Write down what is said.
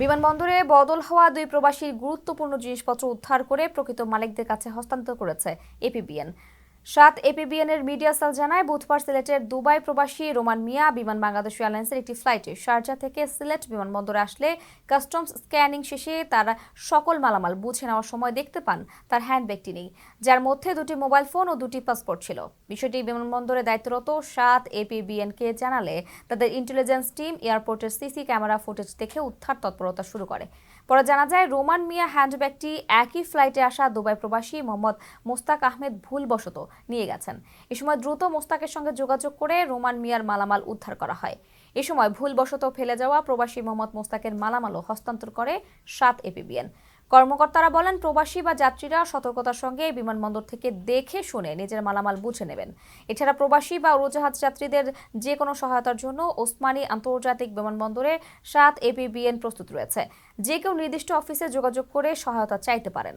বিমানবন্দরে বদল হওয়া দুই প্রবাসীর গুরুত্বপূর্ণ জিনিসপত্র উদ্ধার করে প্রকৃত মালিকদের কাছে হস্তান্তর করেছে এপিবিএন। সাত এপিবিএন এর মিডিয়া সেল জানায়, বুধবার সিলেটের দুবাই প্রবাসী রোমান মিয়া বিমান বাংলাদেশ এয়ারলাইন্সের একটি ফ্লাইটে শারজা থেকে সিলেট বিমানবন্দরে আসলে কাস্টমস স্ক্যানিং শেষে তারা সকল মালামাল বুঝে নেওয়ার সময় দেখতে পান তার হ্যান্ডব্যাগটি নেই, যার মধ্যে দুটি মোবাইল ফোন ও দুটি পাসপোর্ট ছিল। বিষয়টি বিমানবন্দরে দায়িত্বরত সাত এপিবিএনকে জানালে তাদের ইন্টেলিজেন্স টিম এয়ারপোর্টের সিসি ক্যামেরা ফুটেজ দেখে উদ্ধার তৎপরতা শুরু করে। পরে জানা যায়, রোমান মিয়া হ্যান্ডব্যাগটি একই ফ্লাইটে আসা দুবাই প্রবাসী মোহাম্মদ মোস্তাক আহমেদ ভুলবশত নিয়ে গেছেন। এ সময় দ্রুত মোস্তাকের সঙ্গে যোগাযোগ করে রোমান মিয়ার মালামাল উদ্ধার করা হয়। এ সময় ভুলবশত ফেলে যাওয়া প্রবাসী মোহাম্মদ মোস্তাকের মালামালও হস্তান্তর করে সাত এপিবিএন। কর্মকর্তারা বলেন, প্রবাসী বা যাত্রীরা সতর্কতার সঙ্গে বিমানবন্দর থেকে দেখে শুনে নিজের মালামাল বুঝে নেবেন। এছাড়া প্রবাসী বা উড়োজাহাজ যাত্রীদের যে কোনো সহায়তার জন্য ওসমানী আন্তর্জাতিক বিমানবন্দরে সাত এপিবিএন প্রস্তুত রয়েছে। যে কেউ নির্দিষ্ট অফিসে যোগাযোগ করে সহায়তা চাইতে পারেন।